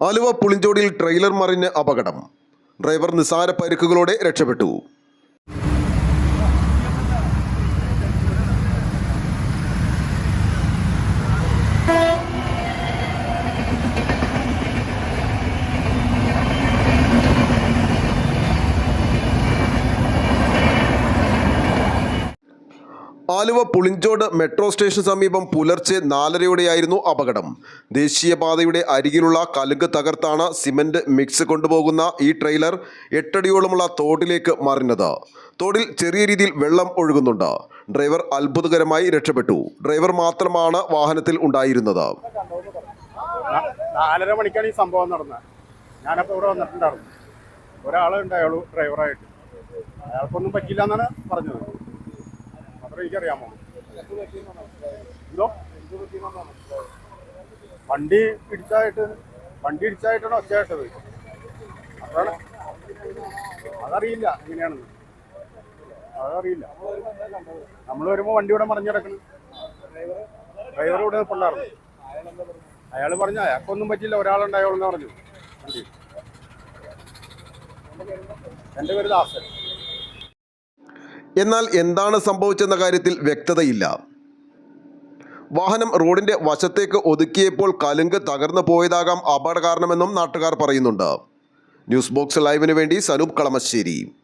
Aluva പുളിഞ്ചോടിയിൽ trailer മറിഞ്ഞ് അപകടം. Driver നിസാര പരിക്കുകളോടെ രക്ഷപ്പെട്ടു. ആലുവ പുളിഞ്ചോട് മെട്രോ സ്റ്റേഷൻ സമീപം പുലർച്ചെ നാലരയോടെയായിരുന്നു അപകടം. ദേശീയപാതയുടെ അരികിലുള്ള കലുങ്ക് തകർത്താണ് സിമന്റ് മിക്സ് കൊണ്ടുപോകുന്ന ഈ ട്രെയിലർ എട്ടടിയോളമുള്ള തോട്ടിലേക്ക് മറിഞ്ഞത്. തോടിൽ ചെറിയ രീതിയിൽ വെള്ളം ഒഴുകുന്നുണ്ട്. ഡ്രൈവർ അത്ഭുതകരമായി രക്ഷപ്പെട്ടു. ഡ്രൈവർ മാത്രമാണ് വാഹനത്തിൽ ഉണ്ടായിരുന്നത്. നാലര മണിക്കാണ് ഈ സംഭവം നടന്നത്. ഞാനപ്പോൾ ഇവിടെ വന്നിട്ടുണ്ടായിരുന്നു. ഒരാളുണ്ടായുള്ളൂ ഡ്രൈവറായിട്ട്. അയാൾക്കൊന്നും പറ്റില്ല എന്നാണ് പറഞ്ഞത്. എനിക്കറിയാമോ? വണ്ടി ഇടിച്ചായിട്ട് വണ്ടി ഇടിച്ചായിട്ടാണ് ഒച്ചയായിട്ടത്. അതാണ് അതറിയില്ല എങ്ങനെയാണെന്ന് അതറിയില്ല. നമ്മൾ വരുമ്പോൾ വണ്ടി ഇവിടെ മറിഞ്ഞിടക്കണം. ഡ്രൈവർ ഇവിടെ പിള്ളേർ അയാൾ പറഞ്ഞു അയാൾക്കൊന്നും പറ്റില്ല ഒരാളുണ്ടായോളെന്ന് പറഞ്ഞു. എന്റെ പേര് ദാസൻ. എന്നാൽ എന്താണ് സംഭവിച്ചെന്ന കാര്യത്തിൽ വ്യക്തതയില്ല. വാഹനം റോഡിന്റെ വശത്തേക്ക് ഒതുക്കിയപ്പോൾ കലുങ്ക് തകർന്നു പോയതാകാം അപകട കാരണമെന്നും നാട്ടുകാർ പറയുന്നുണ്ട്. ന്യൂസ് ബോക്സ് ലൈവിന് വേണ്ടി സനൂപ് കളമശ്ശേരി.